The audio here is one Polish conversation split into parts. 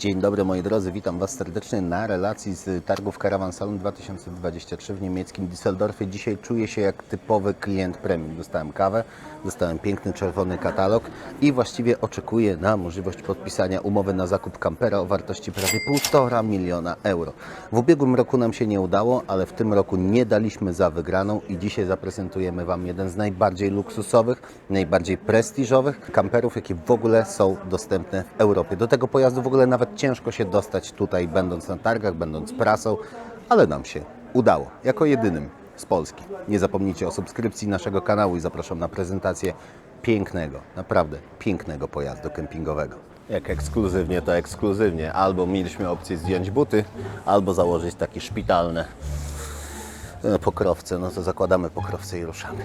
Dzień dobry moi drodzy, witam Was serdecznie na relacji z targów Caravan Salon 2023 w niemieckim Düsseldorfie. Dzisiaj czuję się jak typowy klient premium. Dostałem kawę, dostałem piękny czerwony katalog i właściwie oczekuję na możliwość podpisania umowy na zakup kampera o wartości prawie 1,5 miliona euro. W ubiegłym roku nam się nie udało, ale w tym roku nie daliśmy za wygraną i dzisiaj zaprezentujemy Wam jeden z najbardziej luksusowych, najbardziej prestiżowych kamperów, jakie w ogóle są dostępne w Europie. Do tego pojazdu w ogóle nawet ciężko się dostać tutaj, będąc na targach, będąc prasą, ale nam się udało. Jako jedynym z Polski. Nie zapomnijcie o subskrypcji naszego kanału i zapraszam na prezentację pięknego, naprawdę pięknego pojazdu kempingowego. Jak ekskluzywnie, to ekskluzywnie. Albo mieliśmy opcję zdjąć buty, albo założyć takie szpitalne pokrowce. No to zakładamy pokrowce i ruszamy.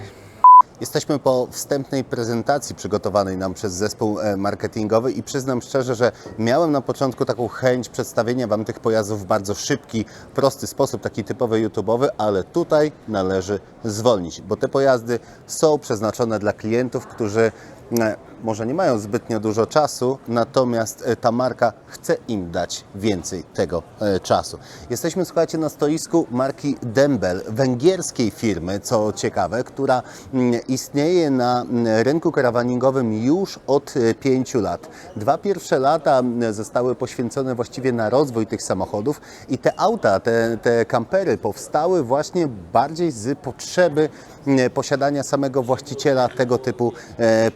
Jesteśmy po wstępnej prezentacji przygotowanej nam przez zespół e, marketingowy i przyznam szczerze, że miałem na początku taką chęć przedstawienia Wam tych pojazdów w bardzo szybki, prosty sposób, taki typowy YouTube'owy, ale tutaj należy zwolnić, bo te pojazdy są przeznaczone dla klientów, którzy e, może nie mają zbytnio dużo czasu, natomiast e, ta marka chce im dać więcej tego e, czasu. Jesteśmy, słuchajcie, na stoisku marki Dembel, węgierskiej firmy, co ciekawe, która mm, istnieje na mm, rynku karawaningowym już od e, pięciu lat. Dwa pierwsze lata mm, zostały poświęcone właściwie na rozwój tych samochodów i te auta, te, te kampery powstały właśnie bardziej z potrzeby posiadania samego właściciela tego typu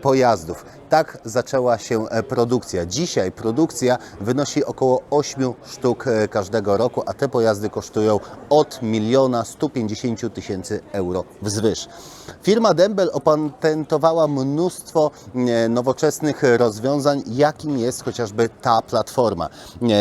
pojazdów. Tak zaczęła się e, produkcja. Dzisiaj produkcja wynosi około 8 sztuk e, każdego roku, a te pojazdy kosztują od miliona 150 tysięcy euro wzwyż. Firma Dembel opatentowała mnóstwo e, nowoczesnych rozwiązań, jakim jest chociażby ta platforma.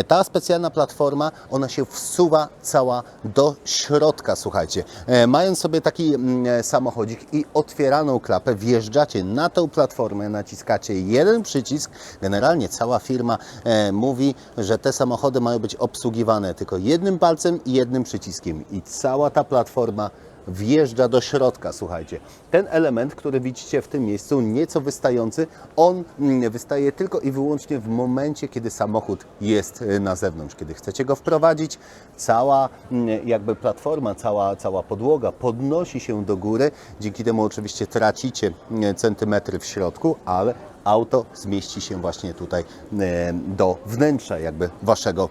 Ta specjalna platforma, ona się wsuwa cała do środka, słuchajcie. Mając sobie taki mm, samochodzik i otwieraną klapę, wjeżdżacie na tą platformę, naciskacie jeden przycisk. Generalnie cała firma e, mówi, że te samochody mają być obsługiwane tylko jednym palcem i jednym przyciskiem. I cała ta platforma wjeżdża do środka, słuchajcie. Ten element, który widzicie w tym miejscu, nieco wystający, on mm, wystaje tylko i wyłącznie w momencie, kiedy samochód jest e, na zewnątrz. Kiedy chcecie go wprowadzić, cała mm, jakby platforma, cała, cała podłoga podnosi się do góry. Dzięki temu oczywiście tracicie mm, centymetry w środku, ale auto zmieści się właśnie tutaj e, do wnętrza jakby waszego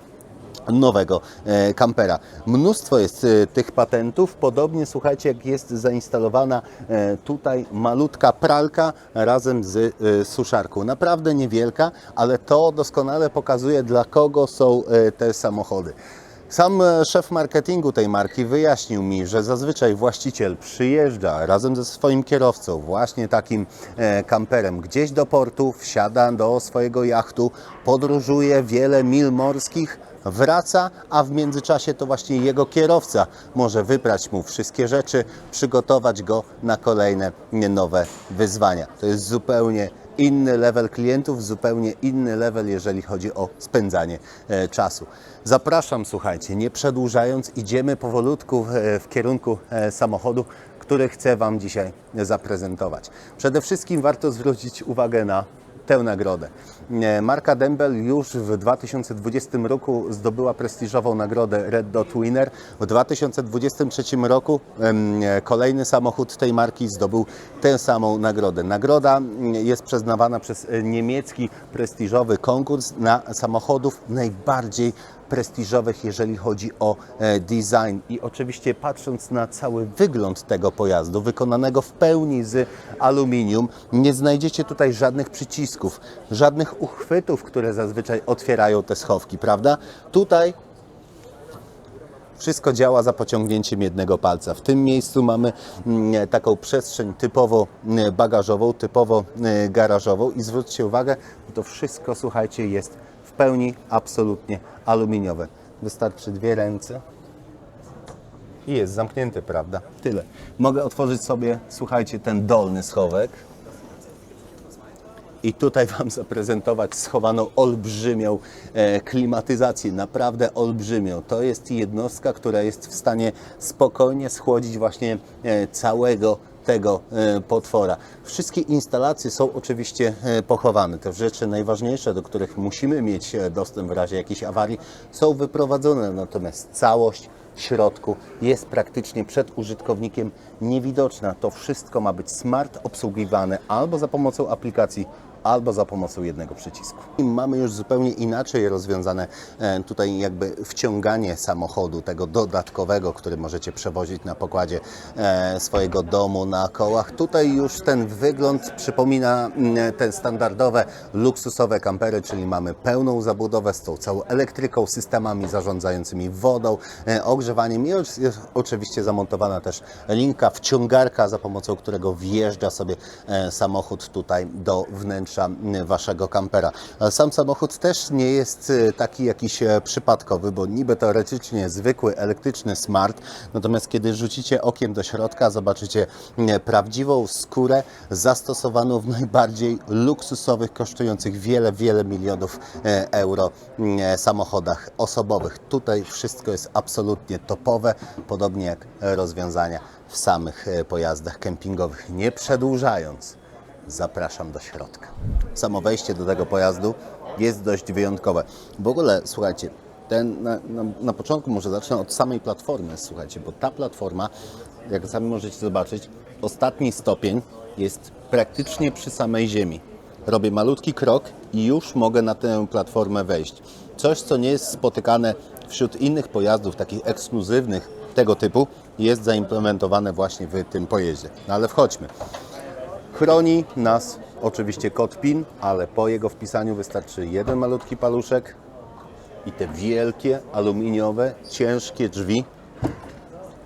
nowego e, kampera. Mnóstwo jest e, tych patentów, podobnie słuchajcie, jak jest zainstalowana e, tutaj malutka pralka razem z suszarką. Naprawdę niewielka, ale to doskonale pokazuje, dla kogo są te samochody. Sam e, szef marketingu tej marki wyjaśnił mi, że zazwyczaj właściciel przyjeżdża razem ze swoim kierowcą, właśnie takim e, kamperem, gdzieś do portu, wsiada do swojego jachtu, podróżuje wiele mil morskich, wraca, a w międzyczasie to właśnie jego kierowca może wybrać mu wszystkie rzeczy, przygotować go na kolejne nowe wyzwania. To jest zupełnie inny level klientów, zupełnie inny level, jeżeli chodzi o spędzanie e, czasu. Zapraszam, słuchajcie, nie przedłużając, idziemy powolutku e, w kierunku e, samochodu, który chcę Wam dzisiaj zaprezentować. Przede wszystkim warto zwrócić uwagę na tę nagrodę. E, Marka Dembel już w 2020 roku zdobyła prestiżową nagrodę Red Dot Winner. W 2023 roku kolejny samochód tej marki zdobył tę samą nagrodę. Nagroda mm, jest przyznawana przez niemiecki prestiżowy konkurs na samochodów najbardziej prestiżowych, jeżeli chodzi o e, design. I oczywiście patrząc na cały wygląd tego pojazdu, wykonanego w pełni z aluminium, nie znajdziecie tutaj żadnych przycisków, żadnych uchwytów, które zazwyczaj otwierają te schowki, prawda? Tutaj wszystko działa za pociągnięciem jednego palca. W tym miejscu mamy mm, taką przestrzeń typowo mm, bagażową, typowo mm, garażową i zwróćcie uwagę, to wszystko, słuchajcie, jest w pełni absolutnie aluminiowe. Wystarczy dwie ręce i jest zamknięty, prawda? Tyle. Mogę otworzyć sobie, słuchajcie, ten dolny schowek. I tutaj Wam zaprezentować schowaną olbrzymią e, klimatyzację, naprawdę olbrzymią. To jest jednostka, która jest w stanie spokojnie schłodzić właśnie e, całego tego e, potwora. Wszystkie instalacje są oczywiście pochowane. Te rzeczy najważniejsze, do których musimy mieć dostęp w razie jakiejś awarii, są wyprowadzone, natomiast całość środku jest praktycznie przed użytkownikiem niewidoczna. To wszystko ma być smart obsługiwane albo za pomocą aplikacji, albo za pomocą jednego przycisku. I mamy już zupełnie inaczej rozwiązane e, tutaj jakby wciąganie samochodu, tego dodatkowego, który możecie przewozić na pokładzie e, swojego domu na kołach. Tutaj już ten wygląd przypomina mm, te standardowe, luksusowe kampery, czyli mamy pełną zabudowę z tą całą elektryką, systemami zarządzającymi wodą, e, ogrzewaniem i oczywiście zamontowana też linka, wciągarka, za pomocą którego wjeżdża sobie samochód tutaj do wnętrza m, waszego kampera. Sam samochód też nie jest e, taki jakiś e, przypadkowy, bo niby teoretycznie zwykły elektryczny smart, natomiast kiedy rzucicie okiem do środka, zobaczycie m, prawdziwą skórę zastosowaną w najbardziej luksusowych, kosztujących wiele, wiele milionów e, euro samochodach osobowych. Tutaj wszystko jest absolutnie topowe, podobnie jak rozwiązania w samych e, pojazdach kempingowych. Nie przedłużając, zapraszam do środka. Samo wejście do tego pojazdu jest dość wyjątkowe. W ogóle, słuchajcie, ten, na, na, na początku może zacznę od samej platformy, słuchajcie, bo ta platforma, jak sami możecie zobaczyć, ostatni stopień jest praktycznie przy samej ziemi. Robię malutki krok i już mogę na tę platformę wejść. Coś, co nie jest spotykane wśród innych pojazdów, takich ekskluzywnych tego typu, jest zaimplementowane właśnie w tym pojeździe. No ale wchodźmy. Chroni nas oczywiście kod PIN, ale po jego wpisaniu wystarczy jeden malutki paluszek i te wielkie, aluminiowe, ciężkie drzwi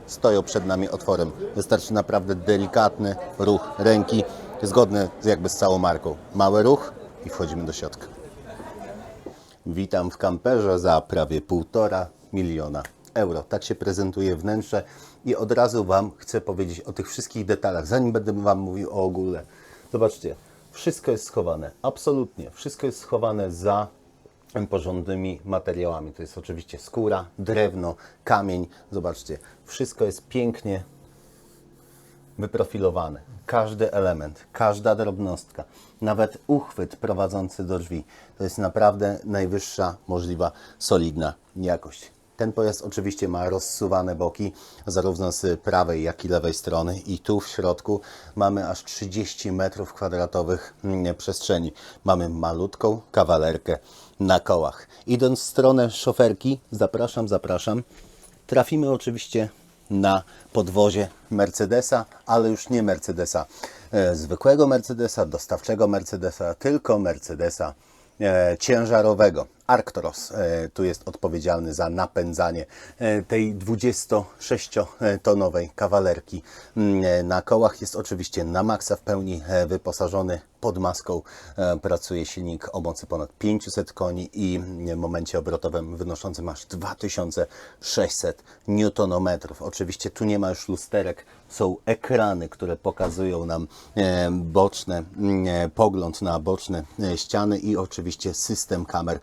stoją przed nami otworem. Wystarczy naprawdę delikatny ruch ręki, zgodny jakby z całą marką. Mały ruch i wchodzimy do środka. Witam w kamperze za prawie półtora miliona euro. Tak się prezentuje wnętrze i od razu Wam chcę powiedzieć o tych wszystkich detalach, zanim będę Wam mówił o ogóle. Zobaczcie, wszystko jest schowane, absolutnie. Wszystko jest schowane za porządnymi materiałami. To jest oczywiście skóra, drewno, kamień. Zobaczcie, wszystko jest pięknie wyprofilowane. Każdy element, każda drobnostka, nawet uchwyt prowadzący do drzwi, to jest naprawdę najwyższa możliwa solidna jakość. Ten pojazd oczywiście ma rozsuwane boki, zarówno z prawej, jak i lewej strony, i tu w środku mamy aż 30 metrów kwadratowych mm, przestrzeni. Mamy malutką kawalerkę na kołach. Idąc w stronę szoferki, zapraszam, zapraszam. Trafimy oczywiście na podwozie Mercedesa, ale już nie Mercedesa e, zwykłego Mercedesa, dostawczego Mercedesa, tylko Mercedesa e, ciężarowego. Arctros e, tu jest odpowiedzialny za napędzanie e, tej 26-tonowej kawalerki. Mm, e, Na kołach jest oczywiście na maksa w pełni wyposażony. Pod maską pracuje silnik o mocy ponad 500 koni i w momencie obrotowym wynoszącym aż 2600 Nm. Oczywiście tu nie ma już lusterek, są ekrany, które pokazują nam boczne, mm, pogląd na boczne ściany i oczywiście system kamer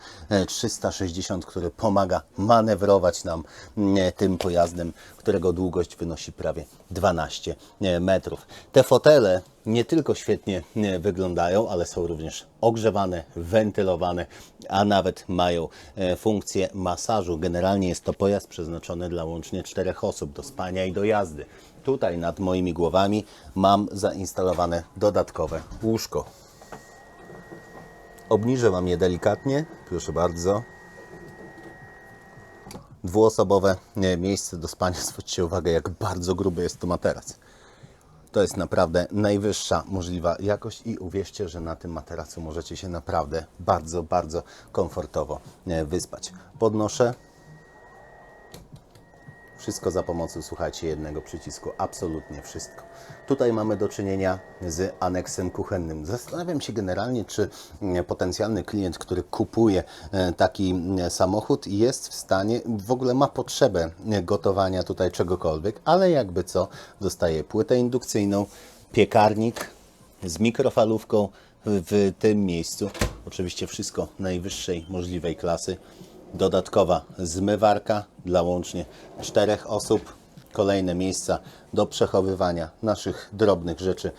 360, który pomaga manewrować nam mm, tym pojazdem, którego długość wynosi prawie 12 metrów. Te fotele nie tylko świetnie e, wyglądają, ale są również ogrzewane, wentylowane, a nawet mają e, funkcję masażu. Generalnie jest to pojazd przeznaczony dla łącznie czterech osób do spania i do jazdy. Tutaj nad moimi głowami mam zainstalowane dodatkowe łóżko. Obniżę Wam je delikatnie, proszę bardzo. Dwuosobowe miejsce do spania. Zwróćcie uwagę, jak bardzo gruby jest to materac. To jest naprawdę najwyższa możliwa jakość i uwierzcie, że na tym materacu możecie się naprawdę bardzo, bardzo komfortowo wyspać. Podnoszę. Wszystko za pomocą, słuchajcie, jednego przycisku. Absolutnie wszystko. Tutaj mamy do czynienia z aneksem kuchennym. Zastanawiam się generalnie, czy mm, potencjalny klient, który kupuje e, taki mm, samochód, jest w stanie, w ogóle ma potrzebę e, gotowania tutaj czegokolwiek, ale jakby co, dostaje płytę indukcyjną, piekarnik z mikrofalówką w, w tym miejscu. Oczywiście wszystko najwyższej możliwej klasy. Dodatkowa zmywarka dla łącznie czterech osób. kolejne miejsca do przechowywania naszych drobnych rzeczy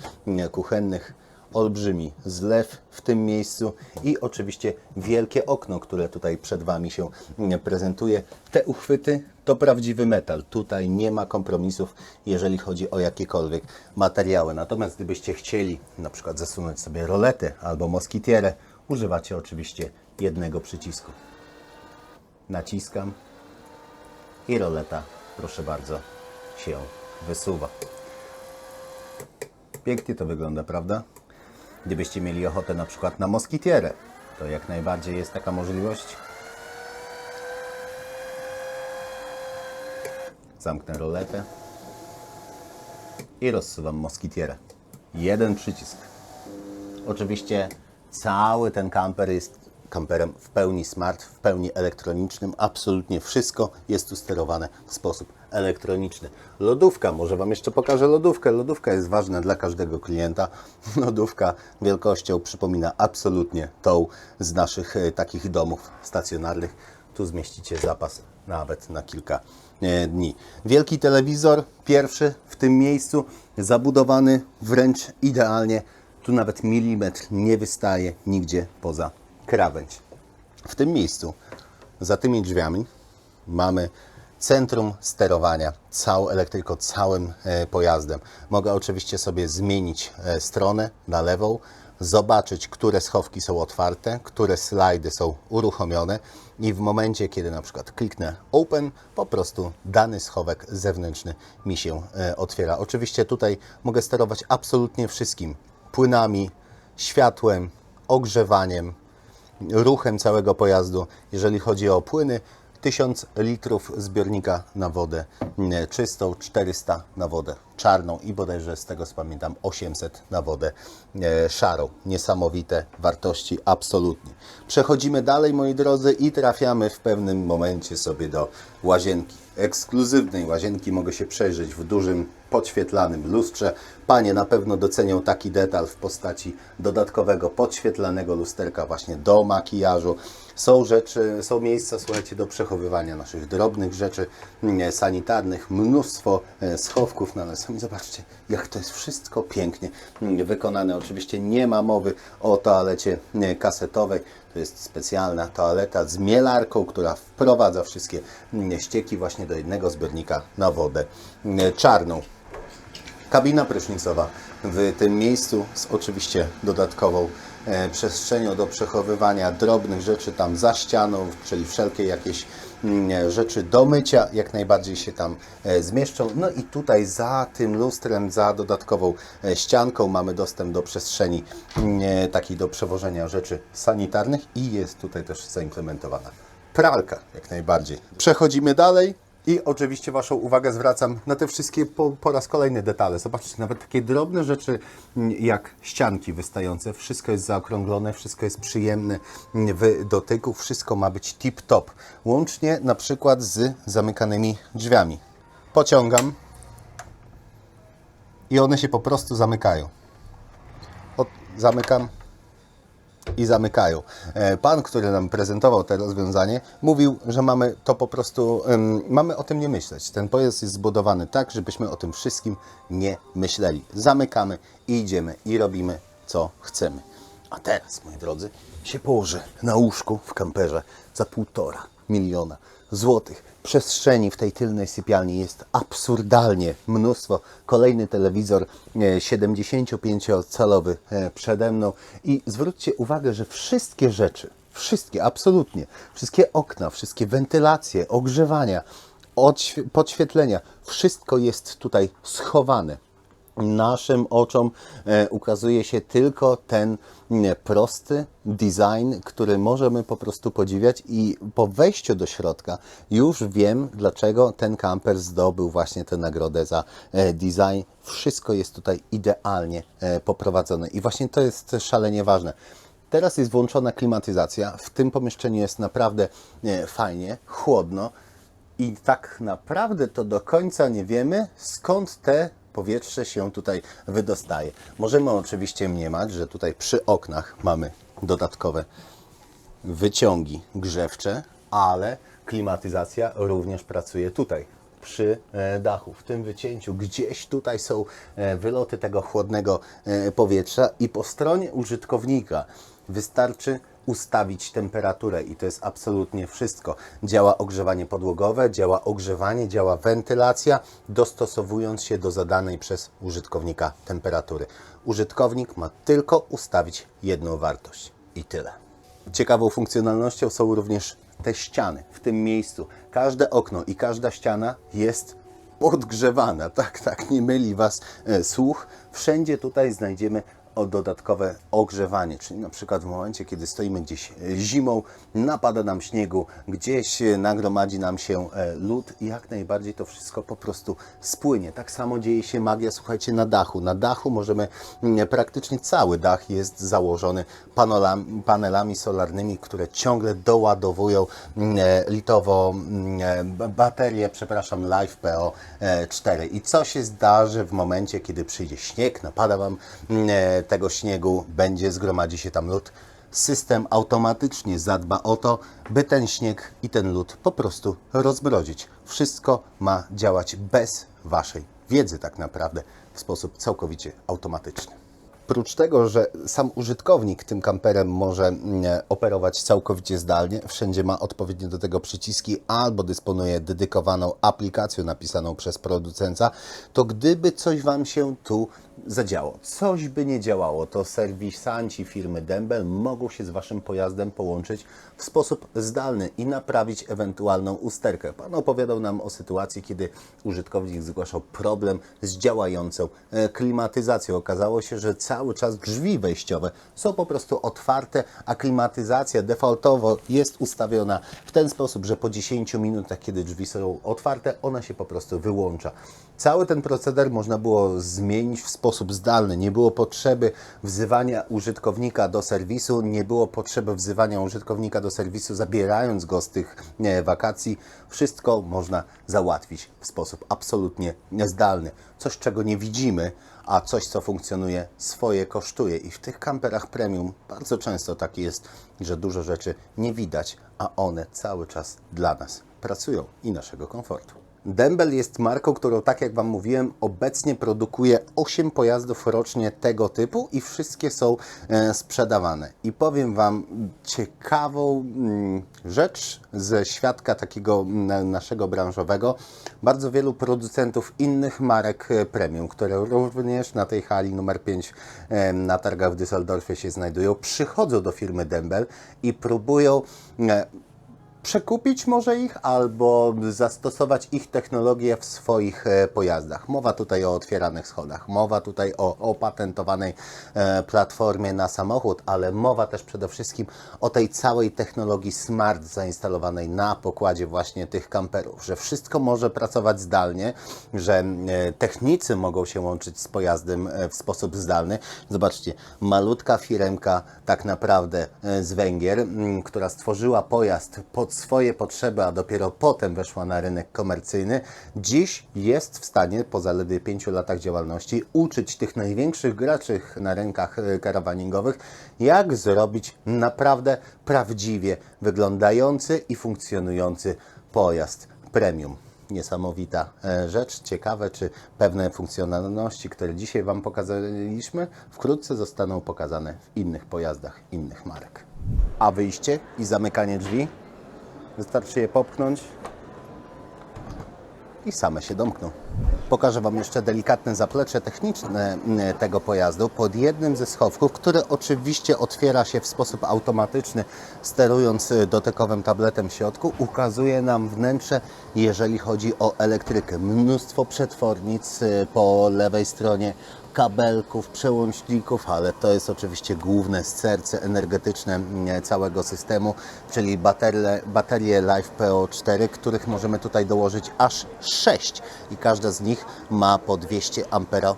kuchennych. Olbrzymi zlew w tym miejscu i oczywiście wielkie okno, które tutaj przed Wami się prezentuje. Te uchwyty to prawdziwy metal. Tutaj nie ma kompromisów, jeżeli chodzi o jakiekolwiek materiały. Natomiast gdybyście chcieli na przykład zasunąć sobie roletę albo moskitierę, używacie oczywiście jednego przycisku. Naciskam i roleta, proszę bardzo, się wysuwa. Pięknie to wygląda, prawda? Gdybyście mieli ochotę na przykład na moskitierę, to jak najbardziej jest taka możliwość. Zamknę roletę i rozsuwam moskitierę. Jeden przycisk. Oczywiście cały ten kamper jest kamperem w pełni smart, w pełni elektronicznym. Absolutnie wszystko jest tu sterowane w sposób elektroniczny. Lodówka, może Wam jeszcze pokażę lodówkę. Lodówka jest ważna dla każdego klienta. Lodówka wielkością przypomina absolutnie tą z naszych e, takich domów stacjonarnych. Tu zmieścicie zapas nawet na kilka e, dni. Wielki telewizor, pierwszy w tym miejscu, zabudowany wręcz idealnie. Tu nawet milimetr nie wystaje nigdzie poza krawędź. W tym miejscu, za tymi drzwiami, mamy centrum sterowania całą elektryką, całym e, pojazdem. Mogę oczywiście sobie zmienić e, stronę na lewą, zobaczyć, które schowki są otwarte, które slajdy są uruchomione i w momencie, kiedy na przykład kliknę Open, po prostu dany schowek zewnętrzny mi się e, otwiera. Oczywiście tutaj mogę sterować absolutnie wszystkim. Płynami, światłem, ogrzewaniem, ruchem całego pojazdu. Jeżeli chodzi o płyny, 1000 litrów zbiornika na wodę mm, czystą, 400 na wodę czarną i bodajże z tego co pamiętam 800 na wodę e, szarą. Niesamowite wartości, absolutnie. Przechodzimy dalej, moi drodzy, i trafiamy w pewnym momencie sobie do łazienki. Ekskluzywnej łazienki mogę się przejrzeć w dużym podświetlanym lustrze. Panie na pewno docenią taki detal w postaci dodatkowego podświetlanego lusterka właśnie do makijażu. Są rzeczy, są miejsca, słuchajcie, do przechowywania naszych drobnych rzeczy mm, sanitarnych, mnóstwo e, schowków, no ale zobaczcie, jak to jest wszystko pięknie mm, wykonane. Oczywiście nie ma mowy o toalecie e, kasetowej. To jest specjalna toaleta z mielarką, która wprowadza wszystkie mm, ścieki właśnie do jednego zbiornika na wodę czarną. Kabina prysznicowa w tym miejscu z oczywiście dodatkową przestrzenią do przechowywania drobnych rzeczy tam za ścianą, czyli wszelkie jakieś mm, rzeczy do mycia jak najbardziej się tam e, zmieszczą. No i tutaj za tym lustrem, za dodatkową e, ścianką mamy dostęp do przestrzeni mm, e, takiej do przewożenia rzeczy sanitarnych i jest tutaj też zaimplementowana pralka jak najbardziej. Przechodzimy dalej. I oczywiście Waszą uwagę zwracam na te wszystkie po, po raz kolejny detale. Zobaczcie, nawet takie drobne rzeczy mm, jak ścianki wystające, wszystko jest zaokrąglone, wszystko jest przyjemne w dotyku, wszystko ma być tip-top. Łącznie na przykład z zamykanymi drzwiami. Pociągam i one się po prostu zamykają. Od, zamykam, i zamykają. E, Pan, który nam prezentował to rozwiązanie, mówił, że mamy to po prostu, mamy o tym nie myśleć. Ten pojazd jest zbudowany tak, żebyśmy o tym wszystkim nie myśleli. Zamykamy i idziemy i robimy co chcemy. A teraz, moi drodzy, się położę na łóżku w kamperze za półtora miliona złotych. Przestrzeni w tej tylnej sypialni. Jest absurdalnie mnóstwo. Kolejny telewizor e, 75-calowy e, przede mną. I zwróćcie uwagę, że wszystkie rzeczy, wszystkie, absolutnie, wszystkie okna, wszystkie wentylacje, ogrzewania, odświe- podświetlenia, wszystko jest tutaj schowane. Naszym oczom e, ukazuje się tylko ten prosty design, który możemy po prostu podziwiać i po wejściu do środka już wiem, dlaczego ten kamper zdobył właśnie tę nagrodę za e, design. Wszystko jest tutaj idealnie e, poprowadzone i właśnie to jest szalenie ważne. Teraz jest włączona klimatyzacja. W tym pomieszczeniu jest naprawdę e, fajnie, chłodno. I tak naprawdę to do końca nie wiemy, skąd te powietrze się tutaj wydostaje. Możemy oczywiście mniemać, że tutaj przy oknach mamy dodatkowe wyciągi grzewcze, ale klimatyzacja również pracuje tutaj. przy e, dachu, w tym wycięciu. Gdzieś tutaj są e, wyloty tego chłodnego e, powietrza i po stronie użytkownika wystarczy ustawić temperaturę i to jest absolutnie wszystko. Działa ogrzewanie podłogowe, działa ogrzewanie, działa wentylacja, dostosowując się do zadanej przez użytkownika temperatury. Użytkownik ma tylko ustawić jedną wartość i tyle. Ciekawą funkcjonalnością są również te ściany w tym miejscu. Każde okno i każda ściana jest podgrzewana. Tak, tak, nie myli Was e, słuch. Wszędzie tutaj znajdziemy o dodatkowe ogrzewanie, czyli na przykład w momencie, kiedy stoimy gdzieś e, zimą, napada nam śniegu, gdzieś e, nagromadzi nam się e, lód jak najbardziej to wszystko po prostu spłynie. Tak samo dzieje się magia, słuchajcie, na dachu. Na dachu możemy, praktycznie cały dach jest założony panelami, solarnymi, które ciągle doładowują litowo mm, e, b- baterię, przepraszam, Live PO 4. I co się zdarzy w momencie, kiedy przyjdzie śnieg, napada Wam tego śniegu, będzie, zgromadzi się tam lód. System automatycznie zadba o to, by ten śnieg i ten lód po prostu rozmrozić. Wszystko ma działać bez Waszej wiedzy tak naprawdę, w sposób całkowicie automatyczny. Oprócz tego, że sam użytkownik tym kamperem może mm, operować całkowicie zdalnie, wszędzie ma odpowiednie do tego przyciski albo dysponuje dedykowaną aplikacją napisaną przez producenta, to gdyby coś Wam się tu zadziało, coś by nie działało, to serwisanci firmy Dembel mogą się z Waszym pojazdem połączyć w sposób zdalny i naprawić ewentualną usterkę. Pan opowiadał nam o sytuacji, kiedy użytkownik zgłaszał problem z działającą e, klimatyzacją. Okazało się, że cały czas drzwi wejściowe są po prostu otwarte, a klimatyzacja defaultowo jest ustawiona w ten sposób, że po 10 minutach, kiedy drzwi są otwarte, ona się po prostu wyłącza. Cały ten proceder można było zmienić w sposób zdalny. Nie było potrzeby wzywania użytkownika do serwisu, nie było potrzeby wzywania użytkownika do serwisu, zabierając go z tych wakacji. Wszystko można załatwić w sposób absolutnie zdalny. Coś, czego nie widzimy, a coś, co funkcjonuje, swoje kosztuje. I w tych kamperach premium bardzo często tak jest, że dużo rzeczy nie widać, a one cały czas dla nas pracują i naszego komfortu. Dembel jest marką, którą, tak jak Wam mówiłem, obecnie produkuje 8 pojazdów rocznie tego typu i wszystkie są e, sprzedawane. I powiem Wam ciekawą mm, rzecz ze świadka takiego mm, naszego branżowego. Bardzo wielu producentów innych marek e, premium, które również na tej hali numer 5 e, na targach w Düsseldorfie się znajdują, przychodzą do firmy Dembel i próbują przekupić może ich albo zastosować ich technologię w swoich e, pojazdach. Mowa tutaj o otwieranych schodach, mowa tutaj o opatentowanej e, platformie na samochód, ale mowa też przede wszystkim o tej całej technologii smart zainstalowanej na pokładzie właśnie tych kamperów, że wszystko może pracować zdalnie, że e, technicy mogą się łączyć z pojazdem w sposób zdalny. Zobaczcie, malutka firemka tak naprawdę z Węgier, która stworzyła pojazd pod swoje potrzeby, a dopiero potem weszła na rynek komercyjny, dziś jest w stanie po zaledwie pięciu latach działalności uczyć tych największych graczy na rynkach e, karawaningowych, jak zrobić naprawdę prawdziwie wyglądający i funkcjonujący pojazd premium niesamowita e, rzecz. Ciekawe, czy pewne funkcjonalności, które dzisiaj Wam pokazaliśmy, wkrótce zostaną pokazane w innych pojazdach innych marek. A wyjście i zamykanie drzwi wystarczy je popchnąć i same się domkną. Pokażę Wam jeszcze delikatne zaplecze techniczne m, tego pojazdu pod jednym ze schowków, który oczywiście otwiera się w sposób automatyczny, sterując y, dotykowym tabletem w środku. Ukazuje nam wnętrze, jeżeli chodzi o elektrykę. Mnóstwo przetwornic y, po lewej stronie, kabelków, przełączników, ale to jest oczywiście główne serce energetyczne mm, całego systemu, czyli baterie, baterie Live PO4, których możemy tutaj dołożyć aż 6 i każda z nich ma po 200 Ach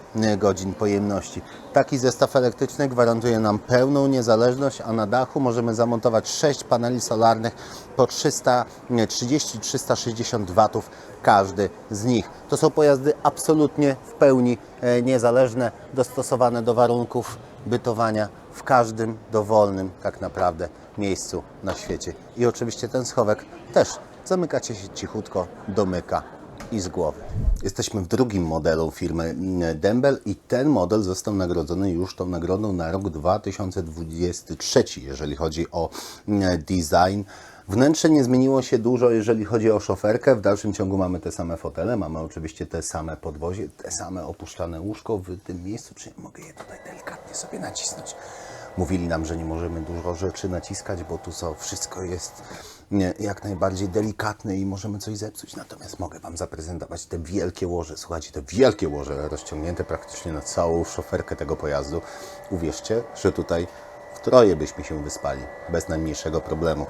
pojemności. Taki zestaw elektryczny gwarantuje nam pełną niezależność, a na dachu możemy zamontować 6 paneli solarnych po 330-360 watów każdy z nich. To są pojazdy absolutnie w pełni e, niezależne, dostosowane do warunków bytowania w każdym dowolnym tak naprawdę miejscu na świecie. I oczywiście ten schowek też zamykacie się cichutko, domyka i z głowy. Jesteśmy w drugim modelu firmy mm, Dembel i ten model został nagrodzony już tą nagrodą na rok 2023, jeżeli chodzi o mm, design. Wnętrze nie zmieniło się dużo, jeżeli chodzi o szoferkę. W dalszym ciągu mamy te same fotele, mamy oczywiście te same podwozie, te same opuszczane łóżko w tym miejscu. Czy mogę je tutaj delikatnie sobie nacisnąć? Mówili nam, że nie możemy dużo rzeczy naciskać, bo tu są, wszystko jest nie, jak najbardziej delikatne i możemy coś zepsuć. Natomiast mogę Wam zaprezentować te wielkie łoże. Słuchajcie, te wielkie łoże rozciągnięte praktycznie na całą szoferkę tego pojazdu. Uwierzcie, że tutaj w troje byśmy się wyspali bez najmniejszego problemu.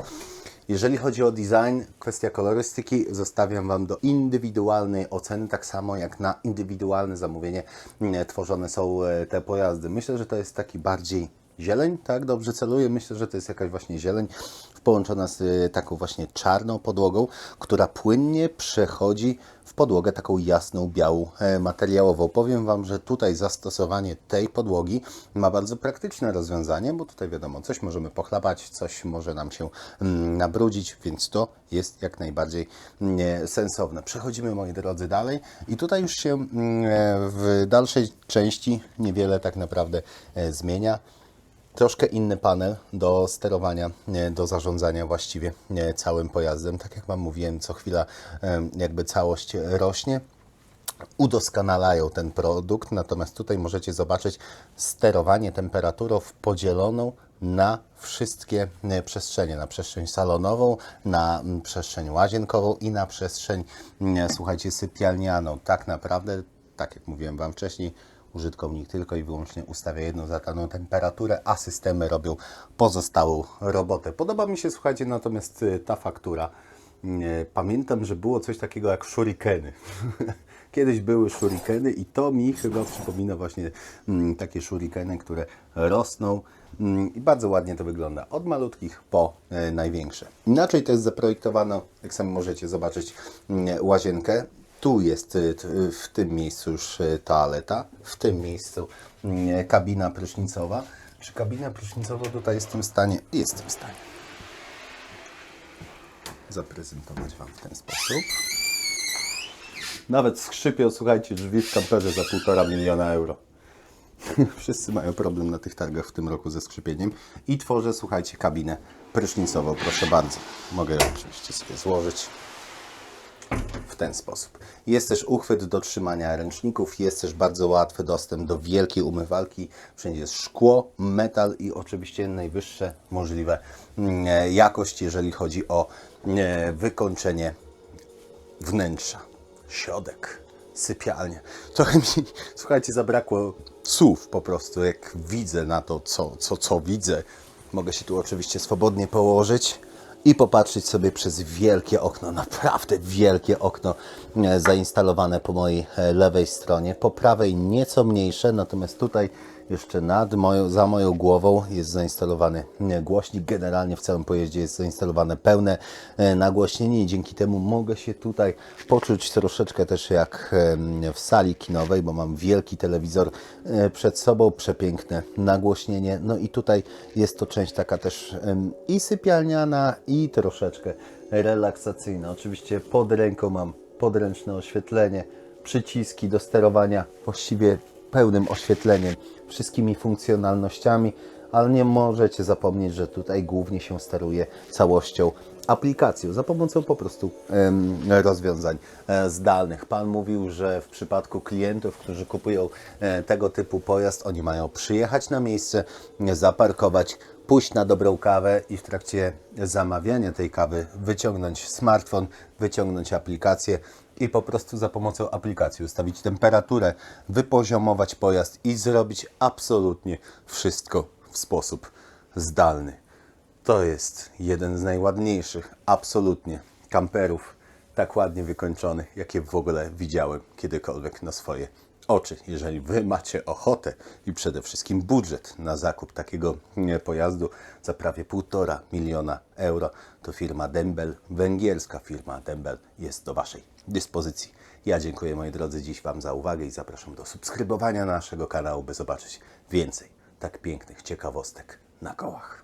Jeżeli chodzi o design, kwestia kolorystyki, zostawiam Wam do indywidualnej oceny, tak samo jak na indywidualne zamówienie mm, tworzone są e, te pojazdy. Myślę, że to jest taki bardziej zieleń, tak? Dobrze celuję. Myślę, że to jest jakaś właśnie zieleń połączona z e, taką właśnie czarną podłogą, która płynnie przechodzi podłogę taką jasną, białą, e, materiałową. Powiem Wam, że tutaj zastosowanie tej podłogi ma bardzo praktyczne rozwiązanie, bo tutaj wiadomo, coś możemy pochlapać, coś może nam się mm, nabrudzić, więc to jest jak najbardziej sensowne. Przechodzimy, moi drodzy, dalej i tutaj już się mm, e, w dalszej części niewiele tak naprawdę e, zmienia troszkę inny panel do sterowania, do zarządzania właściwie całym pojazdem. Tak jak Wam mówiłem, co chwila jakby całość rośnie. Udoskonalają ten produkt, natomiast tutaj możecie zobaczyć sterowanie temperaturą podzieloną na wszystkie przestrzenie, na przestrzeń salonową, na mm, przestrzeń łazienkową i na przestrzeń, słuchajcie, sypialnianą. Tak naprawdę, tak jak mówiłem Wam wcześniej, użytkownik tylko i wyłącznie ustawia jedną zadaną temperaturę, a systemy robią pozostałą robotę. Podoba mi się, słuchajcie, natomiast y, ta faktura. Y, Pamiętam, że było coś takiego jak shurikeny. Kiedyś były shurikeny i to mi chyba przypomina właśnie mm, takie shurikeny, które rosną mm, i bardzo ładnie to wygląda. Od malutkich po e, największe. Inaczej to jest zaprojektowane, jak sami możecie zobaczyć, mm, łazienkę. Tu jest y, t- w tym miejscu już y, toaleta, w tym miejscu mm, kabina prysznicowa. Czy kabinę prysznicową tutaj jestem w stanie? Jestem w stanie zaprezentować Wam w ten sposób. Nawet skrzypią, słuchajcie, drzwi w kamperze za półtora miliona euro. Wszyscy mają problem na tych targach w tym roku ze skrzypieniem. I tworzę, słuchajcie, kabinę prysznicową. Proszę bardzo. Mogę ją oczywiście sobie złożyć w ten sposób. Jest też uchwyt do trzymania ręczników, jest też bardzo łatwy dostęp do wielkiej umywalki. Wszędzie jest szkło, metal i oczywiście najwyższe możliwe mm, e, jakość, jeżeli chodzi o e, wykończenie wnętrza, środek, sypialnię. Trochę mi, słuchajcie, zabrakło słów po prostu, jak widzę na to, co, co, co widzę. Mogę się tu oczywiście swobodnie położyć i popatrzeć sobie przez wielkie okno, naprawdę wielkie okno e, zainstalowane po mojej e, lewej stronie, po prawej nieco mniejsze, natomiast tutaj jeszcze nad moją, za moją głową jest zainstalowany e, głośnik. Generalnie w całym pojeździe jest zainstalowane pełne e, nagłośnienie i dzięki temu mogę się tutaj poczuć troszeczkę też jak em, w sali kinowej, bo mam wielki telewizor e, przed sobą, przepiękne nagłośnienie. No i tutaj jest to część taka też i sypialniana, i troszeczkę relaksacyjna. Oczywiście pod ręką mam podręczne oświetlenie, przyciski do sterowania właściwie pełnym oświetleniem, wszystkimi funkcjonalnościami, ale nie możecie zapomnieć, że tutaj głównie się steruje całością aplikacją za pomocą po prostu rozwiązań e, zdalnych. Pan mówił, że w przypadku klientów, którzy kupują e, tego typu pojazd, oni mają przyjechać na miejsce, zaparkować, pójść na dobrą kawę i w trakcie zamawiania tej kawy wyciągnąć smartfon, wyciągnąć aplikację i po prostu za pomocą aplikacji ustawić temperaturę, wypoziomować pojazd i zrobić absolutnie wszystko w sposób zdalny. To jest jeden z najładniejszych, absolutnie, kamperów tak ładnie wykończonych, jakie w ogóle widziałem kiedykolwiek na swoje oczy. Jeżeli Wy macie ochotę i przede wszystkim budżet na zakup takiego pojazdu za prawie 1,5 miliona euro, to firma Dembel, węgierska firma Dembel jest do Waszej dyspozycji. Ja dziękuję moi drodzy dziś Wam za uwagę i zapraszam do subskrybowania naszego kanału, by zobaczyć więcej tak pięknych ciekawostek na kołach.